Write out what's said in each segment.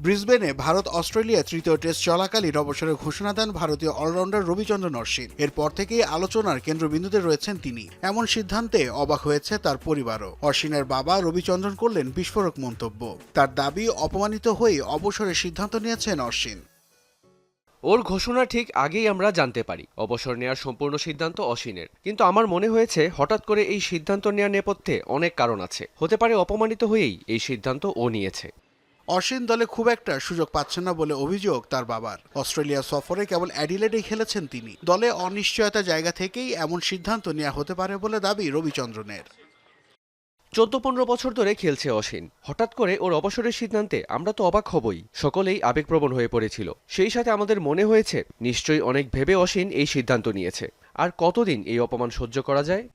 ব্রিসবেনে Bharat Australia তৃতীয় test চলাকালীন অবসরের ঘোষণা দেন ভারতীয় অলরাউন্ডার রবিচন্দ্রন অশ্বিন। এরপর থেকেই আলোচনার কেন্দ্রবিন্দুতে রয়েছেন তিনি। এমন সিদ্ধান্তে অবাক হয়েছে তার পরিবারও। অশ্বিনের বাবা রবিচন্দ্রন করলেন বিস্ফোরক মন্তব্য। তার দাবি, অপমানিত হয়ে অবসরের সিদ্ধান্ত নিয়েছেন অশ্বিন। ওর ঘোষণা ঠিক আগেই আমরা জানতে পারি। অবসর নেওয়ার সম্পূর্ণ সিদ্ধান্ত অসীনের কিন্তু আমার মনে হয়েছে, হঠাৎ করে এই সিদ্ধান্ত নেওয়ার নেপথ্যে অনেক কারণ আছে। হতে পারে অপমানিত হয়েই এই সিদ্ধান্ত ও নিয়েছে। অশ্বিন দলে খুব একটা সুযোগ পাচ্ছেন না বলে অভিযোগ তার বাবার। অস্ট্রেলিয়া সফরে কেবল অ্যাডিলেডেই খেলেছেন তিনি। দলে অনিশ্চয়তা জায়গা থেকেই এমন সিদ্ধান্ত নেওয়া হতে পারে বলে দাবি রবিচন্দ্রনের। চোদ্দ পনেরো বছর ধরে খেলছে অসীন হঠাৎ করে ওর অবসরের সিদ্ধান্তে আমরা তো অবাক হবই। সকলেই আবেগপ্রবণ হয়ে পড়েছিল। সেই সাথে আমাদের মনে হয়েছে, নিশ্চয়ই অনেক ভেবে অসীন এই সিদ্ধান্ত নিয়েছে। আর কতদিন এই অপমান সহ্য করা যায়?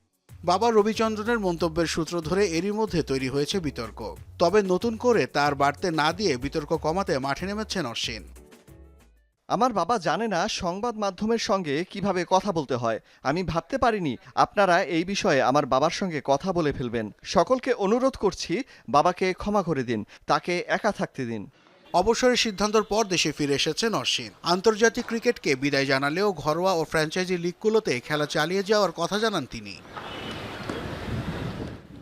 বাবা রবিচন্দ্রনের মন্তব্যের সূত্র ধরে এরই মধ্যে তৈরি হয়েছে বিতর্ক। তবে নতুন করে তার বাড়তে না দিয়ে বিতর্ক কমাতে মাঠে নেমেছেন অশ্বিন। আমার বাবা জানে না সংবাদ মাধ্যমের সঙ্গে কীভাবে কথা বলতে হয়। আমি ভাবতে পারিনি আপনারা এই বিষয়ে আমার বাবার সঙ্গে কথা বলে ফেলবেন। সকলকে অনুরোধ করছি বাবাকে ক্ষমা করে দিন তাকে একা থাকতে দিন। অবসরের সিদ্ধান্তর পর দেশে ফিরে এসেছেন অশ্বিন। আন্তর্জাতিক ক্রিকেটকে বিদায় জানালেও ঘরোয়া ও ফ্র্যাঞ্চাইজি লিগগুলোতে খেলা চালিয়ে যাওয়ার কথা জানান তিনি।